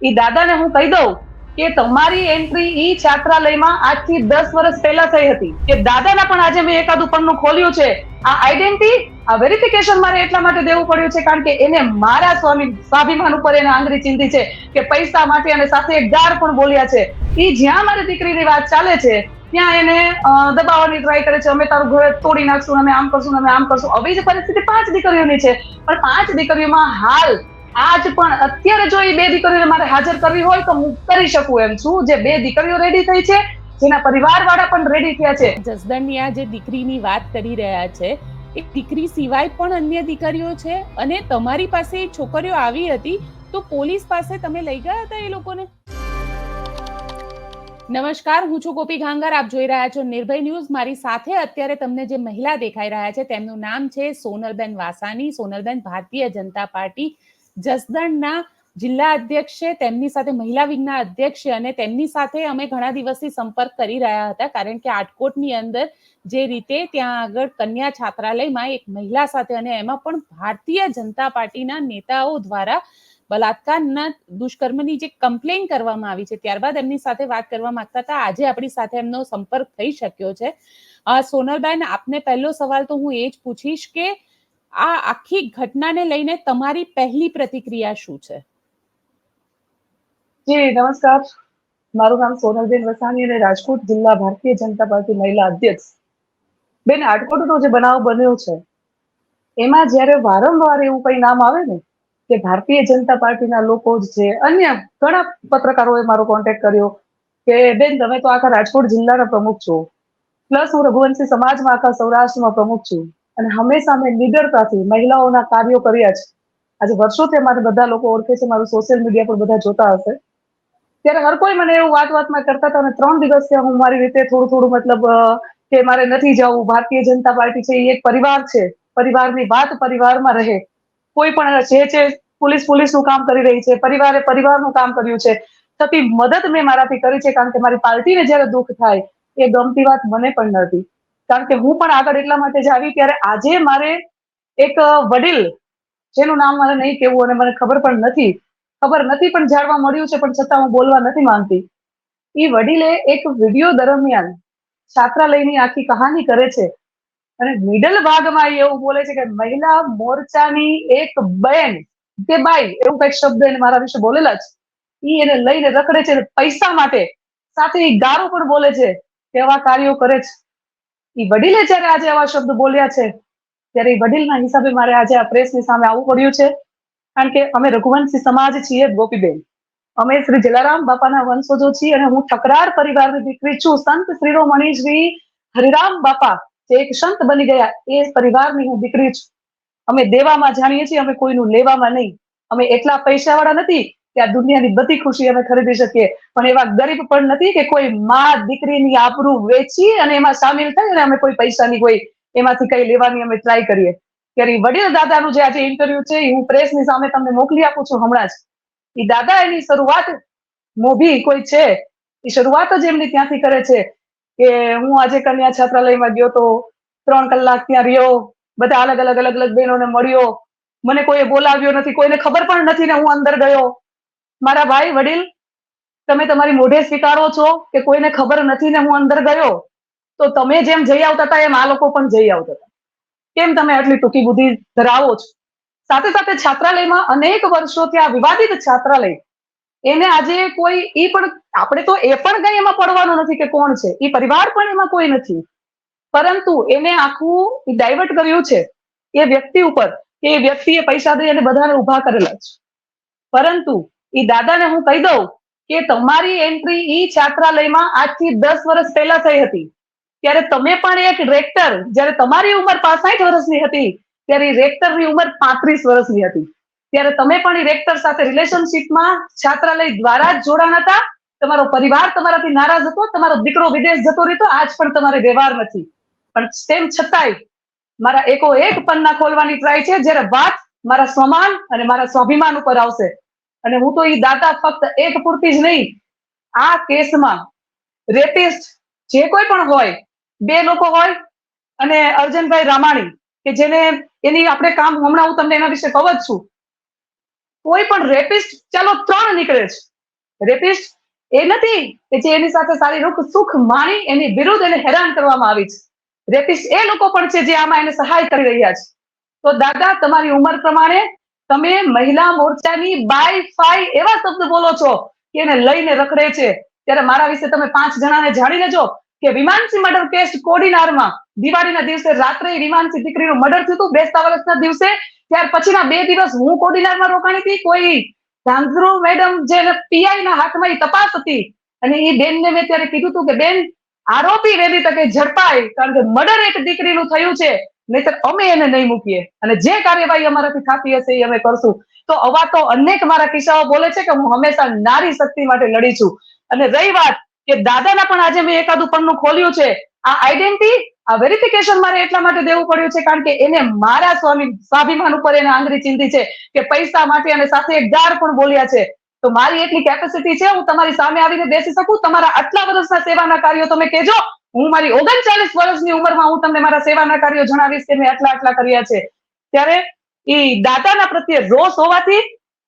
એ દાદાને હું કહી દઉં કે તમારી એન્ટ્રી ઈ છાત્રાલયમાં આજથી દસ વર્ષ પહેલા થઈ હતી. કે દાદાના પણ આજે મેં એકાદું પન્નું ખોલ્યું છે. આ આઈડેન્ટિટી આ વેરિફિકેશન મારે એટલા માટે દેવું પડ્યું છે કારણ કે એને મારા સ્વામી, સ્વાભિમાન ઉપર એને આંગળી ચીંધી છે કે પૈસા માટે અને સાથે એક ગાર પણ બોલ્યા છે. એ જ્યાં મારી દીકરીની વાત ચાલે છે, ત્યાં એને દબાવવાની ટ્રાય કરે છે. અમે તારું ઘર તોડી નાખશું, અમે આમ કરશું, અમે આમ કરશું. હવે જે પરિસ્થિતિ પાંચ દીકરીઓની છે. પણ પાંચ દીકરીઓમાં હાલ આજ પણ અત્યારે જો એ બે દીકરીઓને મારે હાજર કરવી હોય તો હું કરી શકું એમ છું. જે બે દીકરીઓ રેડી થઈ છે, જેના પરિવાર વાળા પણ રેડી થયા છે. જસદણની જે દીકરીની વાત કરી રહ્યા છે, એ દીકરી સિવાય પણ અન્ય દીકરીઓ છે? અને તમારી પાસે છોકરીઓ આવી હતી, તો પોલીસ પાસે તમે લઈ ગયા હતા એ લોકોને? નમસ્કાર, હું છું ગોપી ઘાંગર. આપ જોઈ રહ્યા છો નિર્ભય ન્યૂઝ. મારી સાથે અત્યારે તમને જે મહિલા દેખાઈ રહ્યા છે, તેમનું નામ છે સોનલબેન વાસાની સોનલબેન ભારતીય જનતા પાર્ટી જસદણના જિલ્લા અધ્યક્ષ, તેમની સાથે મહિલા વિંગના અધ્યક્ષ અને તેમની સાથે અમે ઘણા દિવસથી સંપર્ક કરી રહ્યા હતા, કારણ કે આટકોટની અંદર જે રીતે ત્યાં આગળ કન્યા છાત્રાલયમાં એક મહિલા સાથે અને એમાં પણ ભારતીય જનતા પાર્ટીના નેતાઓ દ્વારા બલાત્કારના દુષ્કર્મની જે કમ્પ્લેન કરવામાં આવી છે, ત્યારબાદ એમની સાથે વાત કરવા માંગતા હતા. આજે આપણી સાથે એમનો સંપર્ક થઈ શક્યો છે. સોનલબેન, આપને પહેલો સવાલ તો હું એ જ પૂછીશ કે આ આખી ઘટનાને લઈને તમારી પહેલી પ્રતિક્રિયા શું છે? જી, નમસ્કાર. મારું નામ સોનલબેન વસાણી અને રાજકોટ જિલ્લા ભારતીય જનતા પાર્ટી મહિલા અધ્યક્ષ. બેન, આટકોટનો જે બનાવ બન્યો છે, એમાં જ્યારે વારંવાર એવું કઈ નામ આવે ને, કે ભારતીય જનતા પાર્ટીના લોકો જ છે, અન્ય ઘણા પત્રકારોએ મારો કોન્ટેક્ટ કર્યો કે, બેન, તમે તો આખા રાજકોટ જિલ્લાના પ્રમુખ છો. પ્લસ હું રઘુવંશી સમાજમાં આખા સૌરાષ્ટ્રમાં પ્રમુખ છું. અને હંમેશા મેં નિડરતાથી મહિલાઓના કાર્યો કર્યા છે આજે વર્ષોથી અમારે બધા લોકો ઓળખે છે, મારું સોશિયલ મીડિયા પર બધા જોતા હશે. ત્યારે હર કોઈ મને એવું વાત વાતમાં કરતા હતા અને ત્રણ દિવસ ત્યાં હું મારી રીતે થોડું થોડું મતલબ કે મારે નથી જવું, ભારતીય જનતા પાર્ટી છે, એ એક પરિવાર છે. પરિવારની વાત પરિવારમાં રહે. કોઈ પણ જે છે, પોલીસ પોલીસનું કામ કરી રહી છે, પરિવારે પરિવારનું કામ કર્યું છે. થતી મદદ મેં મારાથી કરી છે, કારણ કે મારી પાર્ટીને જ્યારે દુઃખ થાય, એ ગમતી વાત મને પણ નથી કારણ કે હું પણ આગળ એટલા માટે જ આવી ત્યારે આજે મારે એક વડીલ, જેનું નામ મારે નહીં કહેવું અને મને ખબર પણ નથી, ખબર નથી પણ જાણવા મળ્યું છે, પણ છતાં હું બોલવા નથી માંગતી. એ વડીલે એક વીડિયો દરમિયાન છાત્રાલયની આખી કહાની કરે છે અને મિડલ ભાગમાં એ એવું બોલે છે કે મહિલા મોરચાની એક બેન કે બાઈ, એવું કંઈક શબ્દ એને મારા વિશે બોલેલા છે ઈ એને લઈને રખડે છે પૈસા માટે સાથે ગારો પણ બોલે છે તેવા કાર્યો કરે છે ઈ વડીલે જયારે આજે આવા શબ્દ બોલ્યા છે, ત્યારે એ વડીલના હિસાબે મારે આજે આ પ્રેસની સામે આવવું પડ્યું છે. કારણ કે અમે રઘુવંશી સમાજ છીએ ગોપીબેન. અમે શ્રી જલારામ બાપાના વંશજો છીએ અને હું ઠકરાર પરિવારની દીકરી છું. સંત શ્રીરોમણી શ્રી હરિરામ બાપા જે એક સંત બની ગયા, એ પરિવારની હું દીકરી છું. અમે દેવામાં જાણીએ છીએ, અમે કોઈનું લેવામાં નહીં. અમે એટલા પૈસાવાળા નથી કે આ દુનિયાની બધી ખુશી અમે ખરીદી શકીએ. પણ એવા ગરીબ પણ નથી કે કોઈ મા દીકરીની આબરૂ વેચી અને એમાં સામેલ થઈ અને અમે કોઈ પૈસાની કોઈ એમાંથી કઈ લેવાની અમે ટ્રાય કરીએ. ત્યારે વડીલ દાદાનું જે આજે ઇન્ટરવ્યુ છે એ હું પ્રેસની સામે તમને મોકલી આપું છું હમણાં જ. એ દાદા એની શરૂઆત મોભી કોઈ છે એ શરૂઆત જ એમની ત્યાંથી કરે છે કે હું આજે કન્યા છાત્રાલયમાં ગયો તો ત્રણ કલાક ત્યાં રહ્યો, બધા અલગ અલગ અલગ અલગ બહેનોને મળ્યો. મને કોઈએ બોલાવ્યો નથી, કોઈને ખબર પણ નથી ને હું અંદર ગયો. મારા ભાઈ વડીલ, તમે તમારી મોઢે સ્વીકારો છો કે કોઈને ખબર નથી ને હું અંદર ગયો, તો તમે જેમ જઈ આવતા હતા એમ આ લોકો પણ જઈ આવતા હતા. કેમ તમે આટલી ટૂંકી બુદ્ધિ ધરાવો છો? સાથે સાથે છાત્રાલયમાં અનેક વર્ષોથી આ વિવાદિત છાત્રાલય, એને આજે કોઈ એ પણ, આપણે તો એ પણ કઈ એમાં પડવાનું નથી કે કોણ છે એ પરિવાર પણ એમાં કોઈ નથી. પરંતુ એને આખું ડાયવર્ટ કર્યું છે, એ વ્યક્તિ ઉપર, કે એ વ્યક્તિએ પૈસા દઈ અને બધાને ઊભા કરેલા છે. પરંતુ એ દાદાને હું કહી દઉં કે તમારી એન્ટ્રી ઈ છાત્રાલયમાં આજથી દસ વર્ષ પહેલા થઈ હતી. ત્યારે તમે પણ એક રેક્ટર જ્યારે તમારી ઉંમર પાસઠ વર્ષની હતી, ત્યારે રેક્ટરની ઉંમર પાંત્રીસ વર્ષની હતી. ત્યારે તમે પણ એ રેક્ટર સાથે રિલેશનશીપમાં છાત્રાલય દ્વારા જ જોડાણ હતા. તમારો પરિવાર તમારાથી નારાજ હતો, તમારો દીકરો વિદેશ જતો રહેતો, આજ પણ તમારે વ્યવહાર નથી. પણ તેમ છતાંય મારા એકો એક પન્ના ખોલવાની ટ્રાય છે, જ્યારે વાત મારા સ્વમાન અને મારા સ્વાભિમાન ઉપર આવશે. અને હું તો એ દાતા ફક્ત એક પૂરતી જ નહીં, આ કેસમાં રેપિસ્ટ જે કોઈ પણ હોય, બે લોકો હોય અને અર્જનભાઈ રામાણી, કે જેને એની આપણે કામ હમણાં હું તમને એના વિશે કહું જ છું, કોઈ પણ રેપિસ્ટ ચાલો ત્રણ નીકળે છે. રેપિસ્ટ એ નથી કે જે એની સાથે સારી રૂખ, સુખ માણી, એની વિરુદ્ધ એને હેરાન કરવામાં આવી છે. રેપિસ્ટ એ લોકો પણ છે જે આમાં એને સહાય કરી રહ્યા છે. તો દાદા, તમારી ઉંમર પ્રમાણે તમે મહિલા મોરચાની બાય ફાઈ એવા શબ્દ બોલો છો કે એને લઈને રખડે છે. ત્યારે મારા વિશે તમે પાંચ જણાને જાણી લેજો કે વિમાનસિંહ મર્ડર કેસ કોડીનારમાં દિવાળીના દિવસે રાત્રે વિમાનસિંહ દીકરીનું મર્ડર થયું હતું બેસતા વર્ષના દિવસે. ત્યાર પછીના બે દિવસ હું કોડીનારમાં રોકાણી હતી. કોઈ ધાંધ્રુ મેડમ જે પીઆઈ ના હાથમાં એ તપાસ હતી અને એ બેનને મેં ત્યારે કીધું હતું કે બેન, આરોપી વહેલી તકે ઝડપાય કારણ કે મર્ડર એક દીકરીનું થયું છે. નહીતર અમે એને નહીં મૂકીએ. અને જે કાર્યવાહી અમારાથી થતી હશે એ અમે કરશું. તો અવા તો અનેક મારા કિસ્સાઓ બોલે છે કે હું હંમેશા નારી શક્તિ માટે લડી છું. અને રહી વાત કે દાદાના પણ આજે મેં એકાદું પન્નું ખોલ્યું છે. આ આઈડેન્ટિટી આ વેરિફિકેશન મારે એટલા માટે દેવું પડ્યું છે કારણ કે એને મારા સ્વામી, સ્વાભિમાન ઉપર એને આંગળી ચીંધી છે કે પૈસા માટે અને સાથે એક ગાર પણ બોલ્યા છે. તો મારી એટલી કેપેસિટી છે, હું તમારી સામે આવીને બેસી શકું? તમારા આટલા વર્ષના સેવાના કાર્યો તમે કહેજો. હું મારી ઓગણચાલીસ વર્ષની ઉંમરમાં હું તમને મારા સેવાના કાર્યો જણાવીશ કે મેં આટલા આટલા કર્યા છે. ત્યારે ઈ દાદાના પ્રત્યે રોષ હોવાથી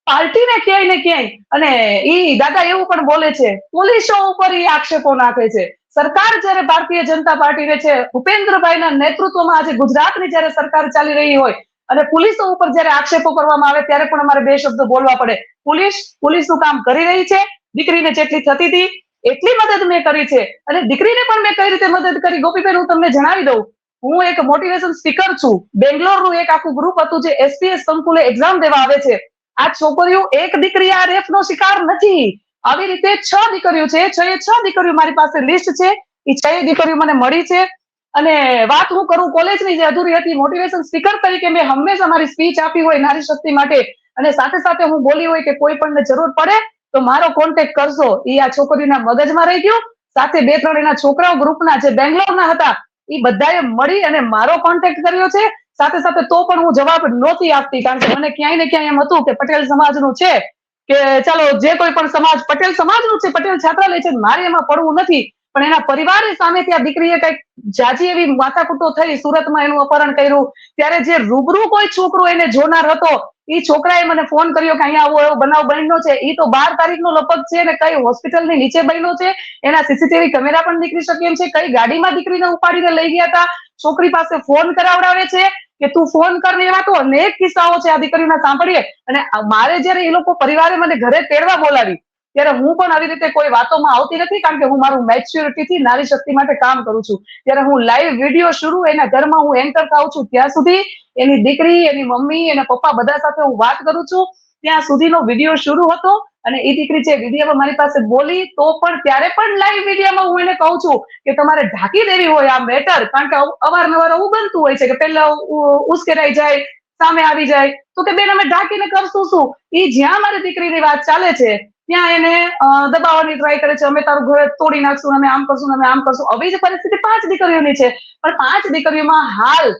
પાર્ટીને ક્યાંય ને ક્યાંય, અને ઈ દાદા એવું પણ બોલે છે, પોલીસો ઉપર ઈ આક્ષેપો નાખે છે. સરકાર જ્યારે ભારતીય જનતા પાર્ટીને છે ભૂપેન્દ્રભાઈના નેતૃત્વમાં આજે ગુજરાતની જ્યારે સરકાર ચાલી રહી હોય, અને પોલીસો ઉપર જ્યારે આક્ષેપો કરવામાં આવે ત્યારે પણ અમારે બે શબ્દો બોલવા પડે. પોલીસ, પોલીસનું કામ કરી રહી છે, દીકરીને જેટલી થતી હતી એટલી મદદ મેં કરી છે. અને દીકરીને પણ મેં કઈ રીતે મદદ કરી? ગોપીબેન, હું તમને જણાવી દઉં. હું એક મોટિવેશન સ્પીકર છું. બેંગ્લોરનું એક આખું ગ્રુપ હતું જે એસપીએસ સંકુલે એક્ઝામ દેવા આવે છે. આ છોકરીઓ એક દીકરી આ રેફ નો શિકાર નથી. આવી રીતે છ દીકરીઓ છે. છ એ છ દીકરીઓ મારી પાસે લિસ્ટ છે. એ છ દીકરીઓ મને મળી છે. અને વાત હું કરું કોલેજની જે અધૂરી હતી મોટિવેશન સ્પીકર તરીકે મેં હંમેશા મારી સ્પીચ આપી હોય નારી શક્તિ માટે. અને સાથે સાથે હું બોલી હોય કે કોઈ પણ જરૂર પડે તો મારો કોન્ટેક્ટ કરશો. એ આ છોકરીના મગજમાં રહી ગયું. સાથે બે, ત્રણ એના છોકરાઓ ગ્રુપના જે બેંગ્લોરના હતા એ બધાએ મળી અને મારો કોન્ટેક્ટ કર્યો છે. સાથે સાથે તો પણ હું જવાબ નહોતી આપતી, કારણ કે મને ક્યાંય ને ક્યાંય એમ હતું કે પટેલ સમાજનું છે કે ચાલો જે કોઈ પણ સમાજ, પટેલ સમાજનું છે, પટેલ છાત્રાલય છે મારે એમાં પડવું નથી. પણ એના પરિવાર સામે ત્યાં દીકરીએ કંઈક જાજી એવી માથાકૂટો થઈ, સુરતમાં એનું અપહરણ કર્યું. ત્યારે જે રૂબરૂ કોઈ છોકરો એને જોનાર હતો એ છોકરાએ મને ફોન કર્યો કે અહીંયા આવો, એવો બનાવ બન્યો છે. એ તો બાર તારીખનો લગભગ છે ને કઈ હોસ્પિટલની નીચે બન્યો છે. એના સીસીટીવી કેમેરા પણ નીકળી શકે એમ છે. કઈ ગાડીમાં દીકરીને ઉપાડીને લઈ ગયા હતા? છોકરી પાસે ફોન કરાવડાવે છે કે તું ફોન કર એવા તો અનેક કિસ્સાઓ છે આ દીકરીના સાંભળીએ. અને મારે જયારે એ લોકો પરિવારે મને ઘરે તેડવા બોલાવી ત્યારે હું પણ આવી રીતે કોઈ વાતોમાં આવતી નથી, કારણ કે હું મારું મેચ્યોરિટીથી નારી શક્તિ માટે કામ કરું છું. ત્યારે હું લાઈવ વીડિયો શરૂ, એના ઘરમાં હું એન્ટર થાઉં છું. ત્યાં સુધી એની દીકરી, એની મમ્મી, એના પપ્પા બધા સાથે હું વાત કરું છું. ત્યાં સુધીનો વીડિયો શરૂ હતો અને એ દીકરી છે વિડીયોમાં મારી પાસે બોલી, તો પણ ત્યારે પણ લાઈવ વિડીયોમાં હું એને કહું છું કે તમારે ઢાંકી દેવી હોય આ મેટર કારણ કે અવારનવાર આવું બનતું હોય છે કે પેલા ઉશ્કેરાઈ જાય, સામે આવી જાય. તો કે બેન અમે ઢાંકીને કરશું શું? એ જ્યાં મારી દીકરીની વાત ચાલે છે ત્યાં એને દબાવવાની ટ્રાય કરે છે, અમે તારું ઘર તોડી નાખશું, અમે આમ કરશું, અમે આમ કરશું. આવી જ પરિસ્થિતિ પાંચ દીકરીઓની છે, પણ પાંચ દીકરીઓમાં હાલ,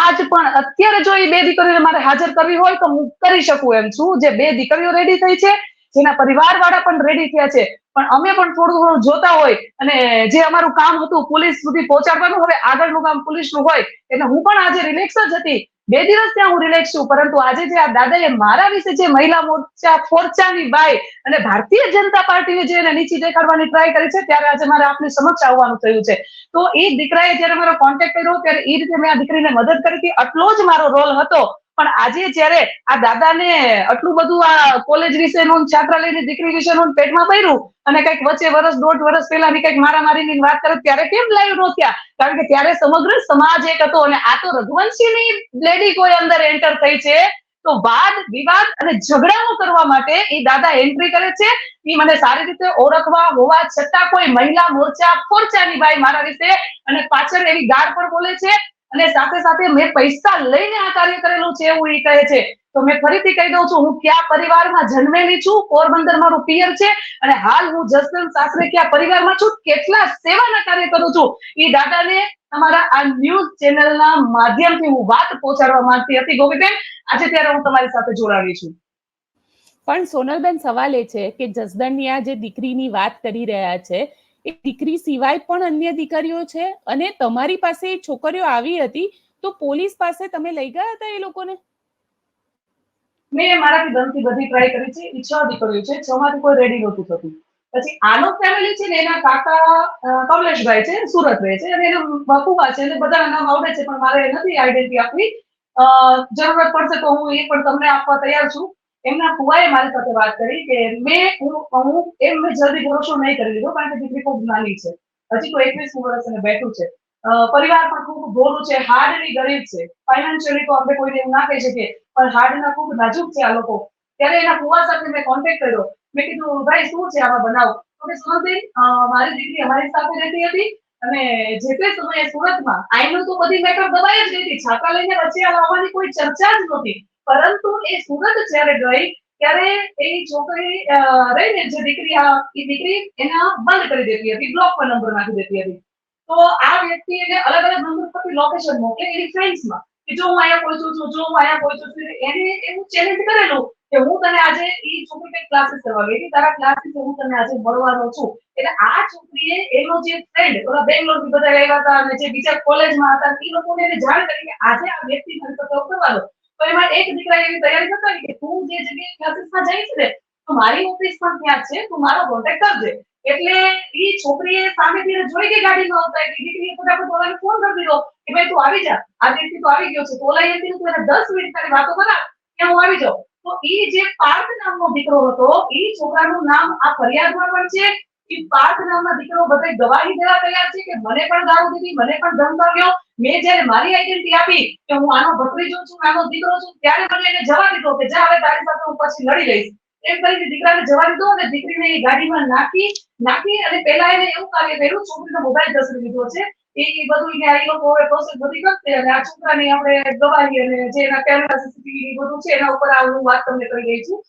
આજ પણ અત્યારે જો એ બે દીકરીઓને મારે હાજર કરવી હોય તો હું કરી શકું એમ છું. જે બે દીકરીઓ રેડી થઈ છે, જેના પરિવાર વાળા પણ રેડી થયા છે, પણ અમે પણ થોડું થોડું જોતા હોય અને જે અમારું કામ હતું, પોલીસ સુધી પહોંચાડવાનું, હવે આગળનું કામ પોલીસનું હોય, એટલે હું પણ આજે રિલેક્સ જ હતી. બે દિવસ ત્યાં હું રિલેક્સ છું, પરંતુ આજે જે આ દાદાએ મારા વિશે જે મહિલા મોરચા ફોરચાની બાઈ અને ભારતીય જનતા પાર્ટીને જે એને નીચી દેખાડવાની ટ્રાય કરી છે, ત્યારે આજે મારે આપની સમક્ષ આવવાનું થયું છે. તો એ દીકરાએ જયારે મારો કોન્ટેક્ટ કર્યો, ત્યારે એ રીતે મેં આ દીકરીને મદદ કરી હતી. આટલો જ મારો રોલ હતો. પણ આજે જયારે આ દાદાને આટલું બધું આ કોલેજ વિશેનું છાત્રાલયની દીકરી વિશેનું પેટમાં પડ્યું અને કંઈક વચ્ચે વર્ષ દોઢ વર્ષ પહેલાની કંઈક મારામારીની વાત કરે ત્યારે કેમ લાઈવ નો થયા? કારણ કે ત્યારે સમગ્ર સમાજ એક હતો અને આ તો રઘુવંશીની લેડી કોઈ અંદર એન્ટર થઈ છે. તો વાદ, વિવાદ અને ઝઘડાઓ કરવા માટે એ દાદા એન્ટ્રી કરે છે. એ મને સારી રીતે ઓળખવા, હોવા છતાં કોઈ મહિલા મોરચા, ફોરચાની ભાઈ મારા વિશે અને પાછળ એવી ગાર પણ બોલે છે. અને સાથે સાથે મેં પૈસા લઈને આ કાર્ય કરેલું છે એવું એ કહે છે. તો મેં ફરીથી કહી દઉં છું, હું કયા પરિવારમાં જન્મેલી છું, પોરબંદર મારું પિયર છે, અને હાલ હું જસદન સાસરે કયા પરિવારમાં છું, કેટલા સેવાના કાર્ય કરું છું એ દાદાને તમારા આ ન્યૂઝ ચેનલના માધ્યમથી હું વાત પહોંચાડવા માંગતી હતી. ગોપીબેન, આજે ત્યારે હું તમારી સાથે જોડાવી છું. પણ સોનલબેન સવાલ એ છે કે જસદણની આ જે દીકરીની વાત કરી રહ્યા છે એ દીકરી સિવાય પણ અન્ય દીકરીઓ છે અને તમારી પાસે છોકરીઓ આવી હતી, તો પોલીસ પાસે તમે લઈ ગયા હતા એ લોકોને? મેં મારાથી બનતી બધી ટ્રાય કરી છે. એ છ દીકરીઓ છે. છ માંથી કોઈ રેડી નહોતું થતું. પછી આનો ફેમિલી છે ને એના કાકા કમલેશભાઈ છે સુરત રહે છે. અને એનો બકુવા છે. એટલે બધાના નામ આવડે છે, પણ મારે નથી આઈડેન્ટિટી આપવી. જરૂરત પડશે તો હું એ પણ તમને આપવા તૈયાર છું. એમના ફુવાએ મારી સાથે વાત કરી કે મેં હું હું એમ જલ્દી ભરોસો નહીં કરી લીધો, કારણ કે દીકરી ખૂબ નાની છે. હજી તો એકવીસ વર્ષ અને બેઠું છે. પરિવાર પણ ખૂબ ભોળું છે હાર્ડલી ગરીબ છે. ફાઇનાન્શિયલી તો આપણે કોઈને એવું ના કહી શકીએ, પણ હાર્ડના ખૂબ નાજુક છે આ લોકો. ત્યારે એના ફુવા સાથે મેં કોન્ટેક્ટ કર્યો. મેં કીધું, ભાઈ, શું છે આમાં બનાવ? તો કે સુરતબેન મારી દીકરી અમારી સાથે રહેતી હતી અને જે તે સમયે સુરતમાં, આઈનું તો બધી મેટર દબાઈ જ ગઈ હતી. લઈને વચ્ચે આવવાની કોઈ ચર્ચા જ નહોતી. પરંતુ એ સુરત જ્યારે ગઈ, ત્યારે એ છોકરી રહીને જે દીકરી આ એ દીકરી એના બંધ કરી દેતી હતી બ્લોક પર નંબર નાખી દેતી હતી. તો આ વ્યક્તિ એને અલગ અલગ નંબર પરથી લોકેશન મોકલે, એની ફ્રેન્ડ્સમાં કે જો હું અહીંયા પહોંચું છું, જો હું અહીંયા પહોંચું છું, એને એવું ચેલેન્જ કરેલું કે હું તને આજે એ છોકરી કઈ ક્લાસીસ કરવા ગઈ તારા ક્લાસીસ હું તને આજે મળવાનો છું. એટલે આ છોકરીએ એનો જે ફ્રેન્ડ ઓલા બેંગ્લોરથી બધા આવ્યા હતા અને જે બીજા કોલેજમાં હતા, એ લોકોને એને જાણ કરી કે આજે આ વ્યક્તિ મારી સાથે કરવાનો. તો એમાં એક દીકરા એવી તૈયારી કરતા કે તું જે જગ્યાએ ક્લાસીસમાં છે ને, તો મારી ઓફિસ પણ ત્યાં છે, તું મારો કોન્ટેક્ટ કરજે. એટલે એ છોકરીએ સામેથી જોઈ કે ગાડી ન આવતા એટલે દીકરીએ ફટાફટ ઓલાને ફોન કરી દીધો કે ભાઈ તું આવી જા. આ વ્યક્તિ તો આવી ગયો છે. તો ઓલાએ એમ તું એને દસ મિનિટ તારી વાતો કરા કે હું આવી જાઉં. તો એ જે પાર્થ નામનો દીકરો હતો એ છોકરાનું નામ આ ફરિયાદમાં પણ છે. ઈ પાર્થ નામના દીકરો બધા ગવાહી દેવા તૈયાર છે કે મને પણ દારૂ દીધી, મને પણ ધમકાવ્યો મેં જ્યારે મારી આઈડેન્ટિટી આપી કે હું આનો ભત્રીજો છું આનો દીકરો છું, ત્યારે મને એને જવા દીધો કે જા, હવે તારી સાથે હું પછી લડી લઈશ એમ કરીને દીકરાને જવા દીધો અને દીકરીને એ ગાડીમાં નાખી નાખી અને પહેલા એને એવું કાર્ય કર્યું, છોકરીનો મોબાઈલ ઘસી લીધો છે. એ બધું એને આ લોકો હવે પ્રોસેસ બધી કરશે અને આ છોકરાની આપણે ગવાહી અને જે એના કેમેરા સીસીટીવી બધું છે, એના ઉપર આ હું વાત તમને કરી રહી છું.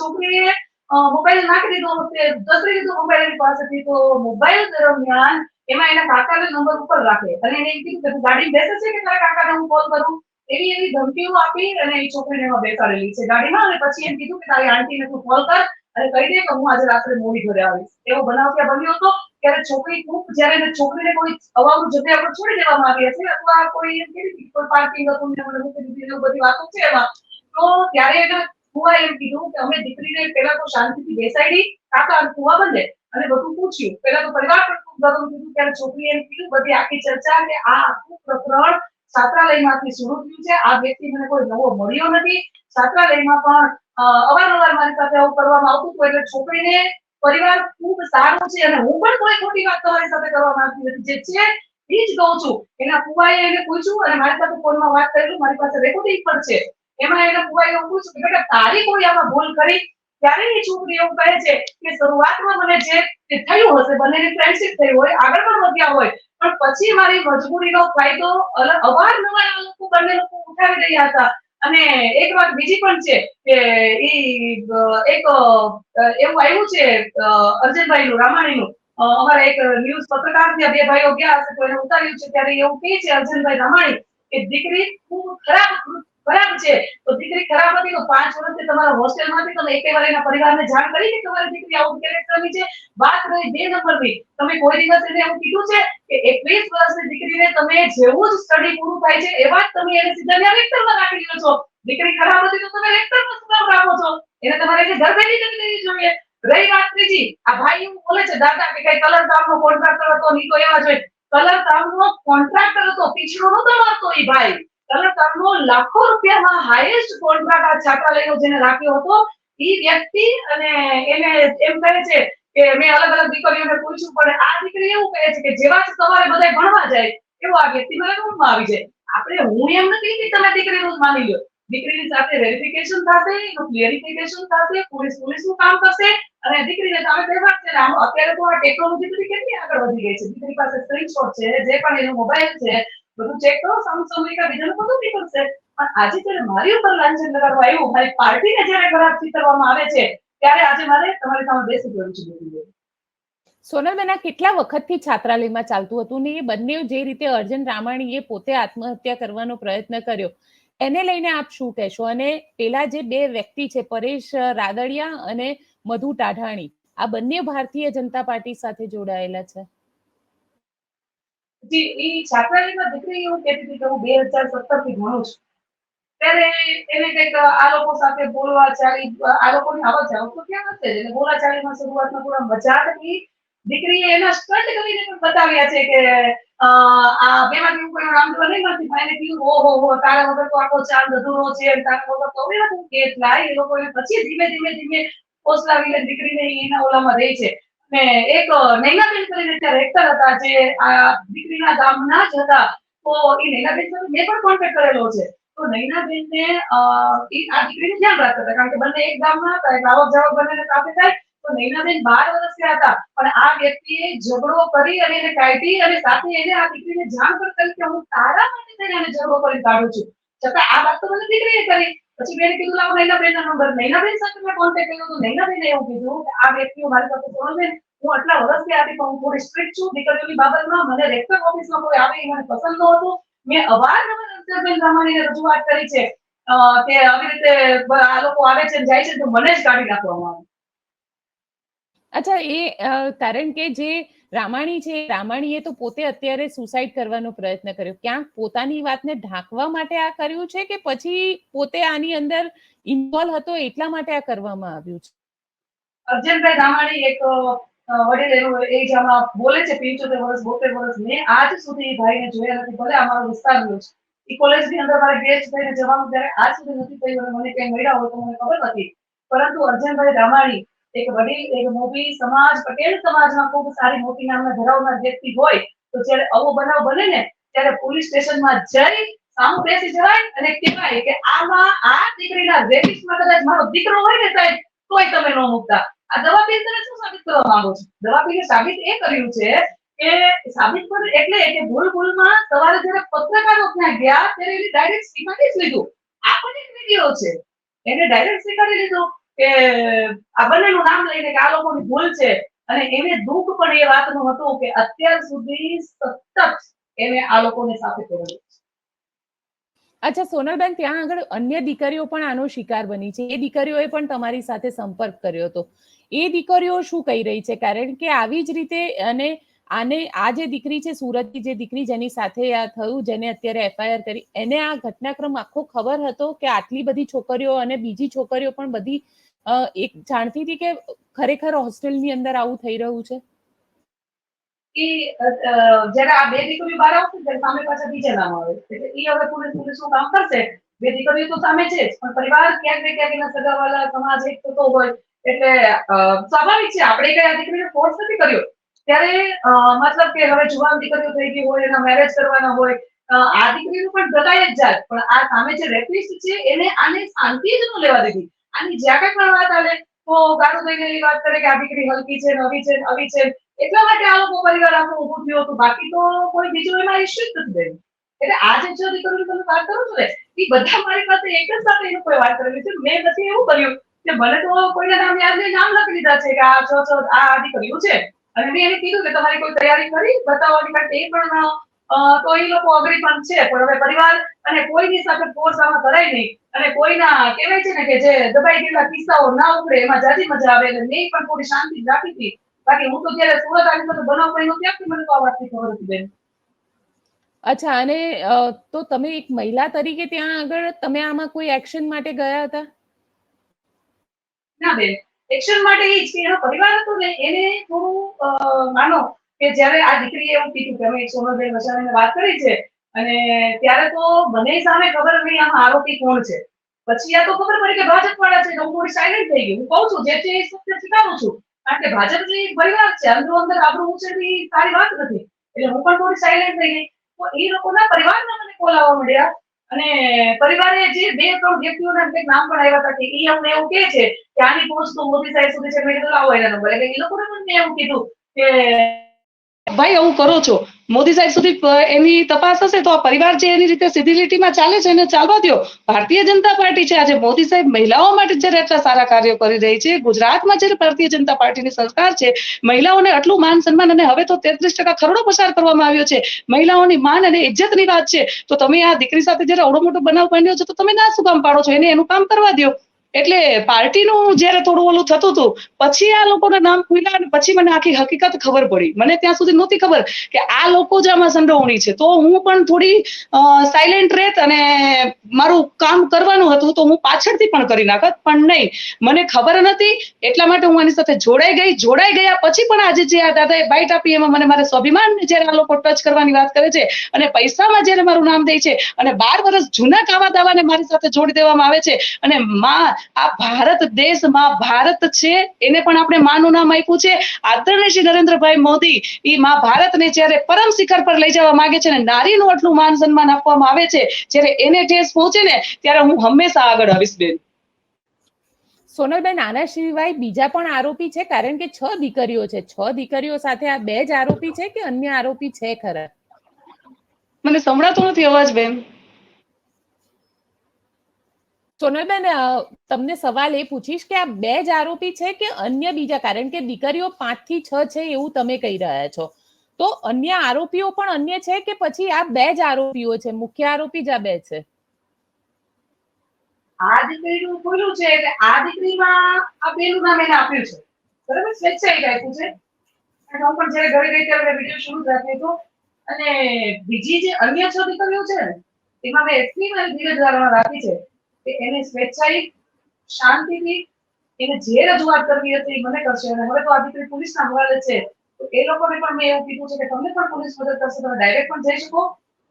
છોકરીએ મોબાઈલ નાખી દીધો, તે દસરી દીધો મોબાઈલ એની પાસેથી તો મોબાઈલ દરમિયાન એમાં એના કાકાના નંબર ઉપર રાખે. અને એને કીધું કે ગાડી બેસે છે કે તારા કાકાને હું કોલ કરું? એવી એવી ધમકીઓ આપી અને એ છોકરીને એમાં બેસાડેલી છે ગાડીમાં અને પછી એમ કીધું કે, તારી આંટીને તું કોલ કર અને કહી દે કે હું આજે રાત્રે મોડી ઘરે આવીશ. એવો બનાવ ત્યાં બન્યો હતો. ત્યારે છોકરી ખૂબ, જ્યારે છોકરીને કોઈ અવાવું જગ્યા પર છોડી દેવામાં આવી હશે અથવા કોઈ એમ કે, કોઈ પાર્કિંગ હતું મને મૂકી દીધી બધી વાતો છે એમાં. તો ત્યારે એને ફુવાએ એમ કીધું કે અમે દીકરીને પેલા તો શાંતિથી બેસાડી કાકા ફુવા બંને અને બધું પૂછ્યું. પહેલા તો પરિવાર પણ ખૂબ ગરમ કીધું, ત્યારે છોકરી એમ કીધું, બધી આખી ચર્ચા કે આ આખું પ્રકરણ છાત્રાલયમાંથી શરૂ થયું છે. આ વ્યક્તિ મને કોઈ નવો મળ્યો નથી. છાત્રાલયમાં પણ અવારનવાર મારી સાથે આવું કરવામાં આવતું હતું એટલે છોકરીને પરિવાર ખૂબ સારું છે અને હું પણ કોઈ ખોટી વાત તમારી સાથે કરવા માંગતી નથી. જે છે, એ જ કહું છું. એના ફુવાએ એને પૂછ્યું અને મારી સાથે ફોનમાં વાત કરેલું. મારી પાસે રેકોર્ડિંગ પણ છે. એમાં એને ફુવાએ એવું પૂછ્યું કે બેટા, તારી કોઈ આમાં ભૂલ કરી? ત્યારે એ છોકરી એવું કહે છે કે શરૂઆતમાં મને જે થયું હશે, બંનેની ફ્રેન્ડશીપ થઈ હોય, આગળ પણ વધ્યા હોય, પણ પછી મારી મજબૂરીનો ફાયદો અવારનવાર આ લોકો બંને લોકો ઉઠાવી રહ્યા હતા. અને એક વાત બીજી પણ છે કે એ એક એવું આવ્યું છે અર્જનભાઈ અર્જનભાઈનું, રામાણીનું. નું અમારા એક ન્યૂઝ પત્રકાર ત્યાં બે ભાઈઓ ગયા હશે, તો એને ઉતાર્યું છે, ત્યારે એવું કહે છે અર્જનભાઈ રામાણી કે, દીકરી ખૂબ ખરાબ ખરાબ છે. તો દીકરી ખરાબ હતી તો પાંચ વર્ષથી તમારા હોસ્ટેલમાંથી તમે એકે વાર એના પરિવારને જાણ કરી કે તમારી દીકરી આવું કેરેક્ટરની છે? વાત રહી બે નંબરની. તમે કોઈ દિવસ એને એવું કીધું છે કે એકવીસ વર્ષની દીકરીને તમે જેવું જ સ્ટડી પૂરું થાય છે એવા જ તમે એને સીધા ત્યાં રેક્ટરમાં રાખી દીધો છો. દીકરી ખરાબ હતી તો તમે રેક્ટરમાં શું રાખો છો. એને તમારે એને ઘર ભેગી કરી દેવી જોઈએ. રહી વાત ત્રીજી. આ ભાઈ એવું બોલે છે, દાદા, કે કઈ કલર કામનો કોન્ટ્રાક્ટર હતો, નહીં તો એવા જોઈએ કલર કામનો કોન્ટ્રાક્ટર હતો પીછળો નતો મારતો એ ભાઈ. કલર કામનો લાખો રૂપિયામાં હાઈએસ્ટ કોન્ટ્રાક્ટ આ છાત્રાલયનો જેને રાખ્યો હતો, એ વ્યક્તિ અને એને એમ કહે છે કે મેં અલગ અલગ દીકરીઓને પૂછ્યું, પણ આ દીકરી એવું કહે છે કે જેવા જ તમારે બધા ભણવા જાય, એવો આ વ્યક્તિ મને રૂમમાં આવી જાય. આપણે હું એમ નથી કે તમે દીકરીનું માની લો. દીકરીની સાથે વેરિફિકેશન થશે, એનું ક્લિયરિફિકેશન થશે, પોલીસ પોલીસનું કામ કરશે, અને દીકરીને તમે તહેવાર છે અત્યારે તો આ ટેકનોલોજી બધી કેટલી આગળ વધી ગઈ છે. દીકરી પાસે સ્ક્રીનશોટ છે, જે પણ એનો મોબાઈલ છે બધું ચેક કરો સામુ સામુહિકા બીજાનું બધું નીકળશે પણ આજે જ્યારે મારી ઉપર લાંછન લગાડવા આવ્યું, મારી પાર્ટીને જ્યારે ખરાબ ચિતરવામાં આવે છે, ત્યારે આજે મારે તમારી સામે બેસી જવું છે. સોનલબેન આ કેટલા વખતથી છાત્રાલયમાં ચાલતું હતું ને એ બંને જે રીતે અર્જુન રામાણીએ પોતે આત્મહત્યા કરવાનો પ્રયત્ન કર્યો, એને લઈને આપ શું કહેશો? અને પેલા જે બે વ્યક્તિ છે, પરેશ રાદડિયા અને મધુ ટાઢાણી, આ બંને ભારતીય જનતા પાર્ટી સાથે જોડાયેલા છે? જી એ છાત્રાલયમાં દીકરી એવું કહેતી હતી કે હું બે હજાર સત્તરથી ભણું છું. ત્યારે એને કંઈક આ લોકો સાથે બોલવા ચાલી, આ લોકોની આવક જાવ તો ક્યાં જ. એટલે બોલા ચાલીમાં શરૂઆતમાં થોડા મજાકથી દીકરીએ એના સ્ટન્ટ કરીને પણ બતાવ્યા છે કે આ બે માંથી કોઈ તો નહીં નથી પણ એને કીધું, ઓહો, હો, તારા વગર તો આખો ચાંદ અધૂરો છે તારા વગર તો હવે નથી કે લાય એ લોકો પછી ધીમે ધીમે ધીમે પોસલાવીને દીકરીને એના ઓલામાં રહે છે. અને એક નૈનાબેન કરીને ત્યાં રેક્ટર હતા જે આ દીકરીના ગામના જ હતા, તો એ નૈનાબેન સાથે મેં પણ કોન્ટેક્ટ કરેલો છે. તો નૈનાબેન ને આ દીકરીને ધ્યાન રાખતા હતા કારણ કે બંને એક ગામના હતા એટલે આવક જાવક બંને સાથે થાય, તો નૈનાબેન બાર વર્ષના હતા. પણ આ વ્યક્તિએ ઝઘડો કરી અને એને કાઢી અને સાથે એને આ દીકરીને જાણ પણ કરી કે હું તારા માટે તેને ઝઘડો કરી કાઢું છું. છતાં આ વાત તો મને દીકરીએ કરી. પછી મેં કીધું, લાવો નૈનાબેનના નંબર નૈનાબેન સાથે મેં કોન્ટેક્ટ કર્યો તો નૈનાબેને એવું કીધું કે, આ વ્યક્તિઓ મારી પાસે સોનલબેન હું આટલા વર્ષથી આથી પણ હું થોડી સ્ટ્રિક્ટ છું. દીકરીઓની બાબતમાં મને રેક્ટર ઓફિસમાં કોઈ આવે એ મને પસંદ નહોતું. મેં અવારનવાર અંતરબેન રામાણીને રજૂઆત કરી છે કે આવી રીતે આ લોકો આવે છે ને જાય છે તો મને જ કાઢી નાખવામાં આવે. અચ્છા, એ કારણ કે જે રામાણી છે રામાણીએ તો પોતે અત્યારે સુસાઇડ કરવાનો પ્રયત્ન કર્યો. ક્યાંક પોતાની વાતને ઢાંકવા માટે આ કર્યું છે કે પછી પોતે આની અંદર ઇન્વોલ્વ હતો એટલા માટે આ કરવામાં આવ્યું છે? અર્જનભાઈ રામાણી એક વડીલ એનું એજ આમાં બોલે છે, પંચોતેર વર્ષ, બોતેર વર્ષ. મેં આજ સુધી ભાઈને જોયા નથી, ભલે અમારો વિસ્તાર છે. એ કોલેજની અંદર મારે ગેસ્ટ થઈને જવાનું ત્યારે આજ સુધી નથી થયું મને કઈ મળ્યા હોય તો મને ખબર નથી. પરંતુ અર્જનભાઈ રામાણી એક વડીલ, એક મોભી સમાજ, પટેલ સમાજમાં ખૂબ સારી મોટી નામના ધરાવનાર વ્યક્તિ હોય, તો જ્યારે આવો બનાવ બને ને, ત્યારે પોલીસ સ્ટેશનમાં જઈ, સામું બેસી જવાય અને કહેવાય કે આમાં આ દીકરીના રેપિસ્ટમાં કદાચ મારો દીકરો હોય ને સાહેબ, તોય તમે ન મૂકતા. આ દવા પીને તમે શું સાબિત કરવા માંગો છો? દવા પીને સાબિત એ કર્યું છે કે સાબિત કર્યું એટલે કે ભૂલ ભૂલમાં સવારે જ્યારે પત્રકારો ત્યાં ગયા, ત્યારે એની ડાયરેક્ટ સ્વીકારી જ લીધું. આ પણ એક વીડિયો છે. એને ડાયરેક્ટ સ્વીકારી લીધું. કે આ નામ લઈને કે આ લોકોની ભૂલ છે. અને એને દુઃખ પણ એ વાતનું હતું કે અત્યાર સુધી સતત એને આ લોકોને સાથે કરેલું અચ્છા, સોનલબેન, ત્યાં આગળ અન્ય દીકરીઓ પણ આનો શિકાર બની છે. એ દીકરીઓએ પણ તમારી સાથે સંપર્ક કર્યો હતો. એ દીકરીઓ શું કહી રહી છે? કારણ કે આવી જ રીતે અને આને, આ જે દીકરી છે, સુરતની જે દીકરી જેની સાથે આ થયું, જેને અત્યારે એફઆઈઆર કરી, એને આ ઘટનાક્રમ આખો ખબર હતો કે આટલી બધી છોકરીઓ અને બીજી છોકરીઓ પણ બધી એક જાણતી હતી કે ખરેખર હોસ્ટેલની અંદર આવું થઈ રહ્યું છે? અ, જ્યારે આ બે દીકરીઓ બહાર આવશે ત્યારે સામે પાછા બીજા નામ આવે એટલે એ હવે પોલીસ પોલીસનું કામ કરશે? બે દીકરીઓ તો સામે છે પણ પરિવાર ક્યાંક ને ક્યાંક એના સગાવાલા સમાજ એક થતો હોય. એટલે સ્વાભાવિક છે આપણે કઈ આ દીકરીને ફોર્સ નથી કર્યો. ત્યારે મતલબ કે હવે જુવાન દીકરીઓ થઈ ગઈ હોય એના મેરેજ કરવાના હોય આ દીકરીનું પણ ગતાય જ જાત. પણ આ સામે જે રેપિસ્ટ છે એને આને શાંતિ જ ન લેવા દીધી. આની જ્યાં કઈ પણ વાત આવે તો ગાળું દઈને એવી વાત કરે કે આ દીકરી હલકી છે, નવી છે આવી છે. એટલા માટે આ લોકો પરિવાર આખું ઊભું થયું હતું. બાકી તો કોઈ બીજું એમાં ઇશ્યુ જ નથી એટલે આ જે જો દીકરીની તમે વાત કરો છો ને, એ બધા મારી પાસે એક જ સાથે એ લોકોએ વાત કરેલી છે. મેં નથી એવું કર્યું કે મને તો કોઈના નામ યાદ નહીં નામ લખી દીધા છે કે આ છ છ આ આ દીકરીઓ છે. અને મેં એને કીધું કે તમારી કોઈ તૈયારી કરી બતાવવાની માટે એ પણ તો એ લોકો અઘરી પણ છે પણ હવે પરિવાર અને કોઈની સાથે ફોર્સ આમાં કરાય નહીં. અને કોઈના કહેવાય છે ને કે જે દબાઈ ગયેલા કિસ્સાઓ ના ઉકળે એમાં જાજી મજા આવે એટલે મેં પણ થોડી શાંતિ રાખી હતી. બાકી હું તો જયારે સુરત આવી તો બનાવ બન્યો ત્યારથી મને તો આ વાતની ખબર હતી બેન. અચ્છા અને તો તમે એક મહિલા તરીકે ત્યાં આગળ તમે આમાં કોઈ એક્શન માટે ગયા હતા? ના બેન એક્શન માટે એ જ કે એનો પરિવાર હતો ને એને થોડું માનો કે જ્યારે આ દીકરીએ એવું કીધું કે અમે સોનલબેન વસાણીને વાત કરી છે, અને ત્યારે તો મને સામે ખબર નહીં આમાં આરોપી કોણ છે. પછી આ તો ખબર પડી કે ભાજપ વાળા છે, તો હું સાયલેન્ટ થઈ ગઈ. હું કહું છું, જે છે સત્ય સ્વીકારું છું. કારણ કે ભાજપ જે પરિવાર છે, અંદરો અંદર આપણું ઉછેરવી સારી વાત નથી. એટલે હું પણ થોડી સાયલેન્ટ થઈ ગઈ. તો એ લોકોના પરિવારના મને કોલ આવવા મળ્યા અને પરિવારે જે બે ત્રણ વ્યક્તિઓના કંઈક નામ પણ આવ્યા હતા કે એ અમને એવું કહે છે કે આની પોસ્ટ તો મોદી સાહેબ સુધી છે. મેં કીધું, લાવો એના નંબર. એટલે એ લોકોને પણ મેં એવું કીધું કે ભાઈ આવું કરો છો? મોદી સાહેબ સુધી એની તપાસ હશે તો આ પરિવાર જે એની રીતે સીધી લીટીમાં ચાલે છે એને ચાલવા દો ભારતીય જનતા પાર્ટી છે. આજે મોદી સાહેબ મહિલાઓ માટે જ્યારે આટલા સારા કાર્યો કરી રહી છે. ગુજરાતમાં જ્યારે ભારતીય જનતા પાર્ટીની સરકાર છે, મહિલાઓને આટલું માન સન્માન અને હવે તો તેત્રીસ ટકા ખરડો પસાર કરવામાં આવ્યો છે, મહિલાઓની માન અને ઇજ્જતની વાત છે, તો તમે આ દીકરી સાથે જ્યારે અવડો મોટો બનાવ બન્યો છે, તો તમે ના શું કામ પાડો છો? એને એનું કામ કરવા દો એટલે પાર્ટીનું જ્યારે થોડું ઓલું થતું હતું, પછી આ લોકોના નામ ખુલ્યા અને પછી મને આખી હકીકત ખબર પડી. મને ત્યાં સુધી નહોતી ખબર કે આ લોકો જ આમાં સંડોવણી છે. તો હું પણ થોડી સાયલેન્ટ રહેત અને મારું કામ કરવાનું હતું તો હું પાછળથી પણ કરી નાખત, પણ નહીં. મને ખબર નથી એટલા માટે હું આની સાથે જોડાઈ ગઈ. જોડાઈ ગયા પછી પણ આજે જે આ દાદાએ બાઇટ આપી એમાં મને મારા સ્વાભિમાનને જયારે આ લોકો ટચ કરવાની વાત કરે છે અને પૈસામાં જયારે મારું નામ દે છે અને બાર વર્ષ જૂના કાવા દાવાને મારી સાથે જોડી દેવામાં આવે છે અને માં આ ભારત દેશમાં ભારત છે એને પણ આપણે માનું નામ આપ્યું છે. આદરણીય શ્રી નરેન્દ્રભાઈ મોદી એ માં ભારતને જ્યારે પરમ શિખર પર લઈ જવા માંગે છે અને નારીનું આટલું માન સન્માન આપવામાં આવે છે જ્યારે એને ઠેસ પહોંચે ને ત્યારે હું હંમેશા આગળ આવીશ બેન. સોનલબેન આના સિવાય બીજા પણ આરોપી છે કારણ કે છ દીકરીઓ છે. છ દીકરીઓ સાથે આ બે જ આરોપી છે કે અન્ય આરોપી છે ખરા? મને સંભળાતો નથી અવાજ બેન. સોનલબેન તમને સવાલ એ પૂછીશ કે આ બે જ આરોપી છે કે અન્ય બીજા? કારણ કે દીકરીઓ પાંચથી છ છે એવું તમે કહી રહ્યા છો. તો અન્ય આરોપીઓ પણ અન્ય છે કે પછી આ બે જ આરોપીઓ છે? મુખ્ય આરોપી જ આ બે છે? આ દીકરીનું ખુલ્લું છે એટલે આ દીકરીમાં આ બેનું નામ એને આપ્યું છે. બરાબર? સ્વેચ્છાએ આપ્યું છે. હું પણ જ્યારે ઘરે ગઈ ત્યારે વીડિયો શરૂ રાખ્યો હતો. અને બીજી જે અન્ય છ દીકરીઓ છે એમાં મેં એટલી મારી ધીરજ ધારણા રાખી છે કે એને સ્વેચ્છાએ શાંતિથી એને જે રજૂઆત કરવી હતી મને કરશે. અને હવે તો આ દીકરી પોલીસના હવાલે છે. તો એ લોકોને પણ મેં એવું કીધું છે કે તમને પણ પોલીસ મદદ કરશે તમે ડાયરેક્ટ પણ જઈ શકો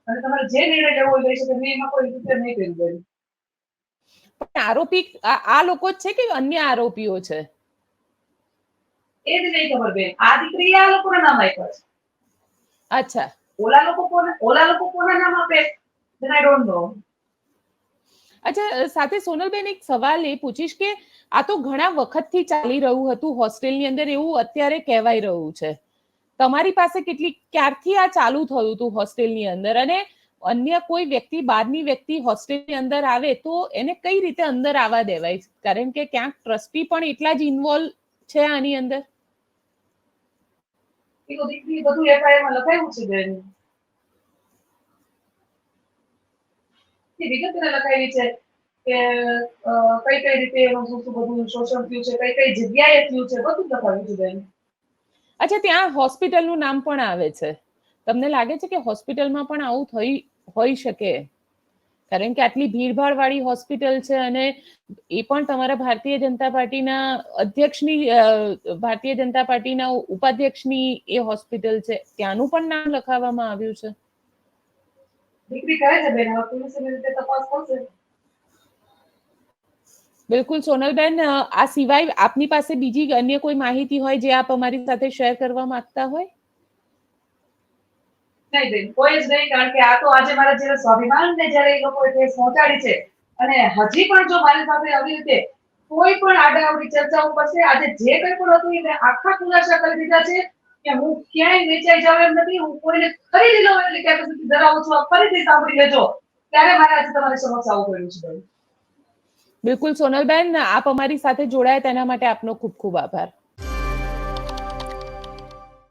અને તમારે જે નિર્ણય લેવો હોય લઈ શકે. મેં એમાં કોઈ રીતે નહીં કર્યું બેન. આરોપી આ લોકો જ છે કે અન્ય આરોપીઓ છે? એ જ નહીં ખબર બેન. આ દીકરી આ લોકોના નામ આપ્યા છે. અચ્છા. ઓલા લોકો કોને ઓલા લોકો કોના નામ આપે? Then I don't know. અચ્છા સાથે સોનલબેન એક સવાલ એ પૂછીશ કે આ તો ઘણા વખતથી ચાલી રહ્યું હતું, હોસ્ટેલની અંદર એવું અત્યારે કહેવાય રહ્યું છે. તમારી પાસે કેટલી, ક્યારથી આ ચાલુ થયું હતું હોસ્ટેલની અંદર? અને અન્ય કોઈ વ્યક્તિ, બહારની વ્યક્તિ હોસ્ટેલની અંદર આવે તો એને કઈ રીતે અંદર આવવા દેવાય? કારણ કે ક્યાંક ટ્રસ્ટી પણ એટલા જ ઇન્વોલ્વ છે આની અંદર. એ બધું એફઆઈઆરમાં લખાયું છે બેન. એ વિગત એને લખાયેલી છે કે કઈ કઈ રીતે એનું શું શું બધું શોષણ થયું છે, કઈ કઈ જગ્યાએ થયું છે, બધું લખાવ્યું છે બેન. અચ્છા, ત્યાં હોસ્પિટલનું નામ પણ આવે છે. તમને લાગે છે કે હોસ્પિટલમાં પણ આવું થઈ હોઈ શકે? કારણ કે આટલી ભીડભાડ વાળી હોસ્પિટલ છે અને એ પણ તમારા ભારતીય જનતા પાર્ટીના અધ્યક્ષની ભારતીય જનતા પાર્ટીના ઉપાધ્યક્ષની એ હોસ્પિટલ છે. ત્યાંનું પણ નામ લખાવવામાં આવ્યું છે. દીકરી કહે છે બેન હવે પોલીસ એની રીતે તપાસ કરશે. બિલકુલ સોનલબેન આ સિવાય આપની પાસે બીજી અન્ય કોઈ માહિતી હોય જે આપ અમારી સાથે શેર કરવા માંગતા હોય? નહીં બેન કોઈ જ નહીં કારણ કે આ તો આજે મારા જ્યારે સ્વાભિમાનને જ્યારે એ લોકોએ કેસ પહોંચાડી છે. અને હજી પણ જો મારી સાથે આવી રીતે કોઈ પણ આડાઅવળી ચર્ચાઓ કરશે આજે જે કંઈ પણ હતું એ આખા ખુલાસા કરી દીધા છે કે હું ક્યાંય વેચાઈ જાવ એમ નથી, હું કોઈને ખરીદી લઉં એટલે કેપેસિટી ધરાવું છું ફરીથી સાંભળી લેજો. ત્યારે મારે આજે તમારી સમક્ષ આવું કર્યું છે બિલકુલ સોનલબેન, આપ અમારી સાથે જોડાયા તેના માટે આપનો ખૂબ ખૂબ આભાર.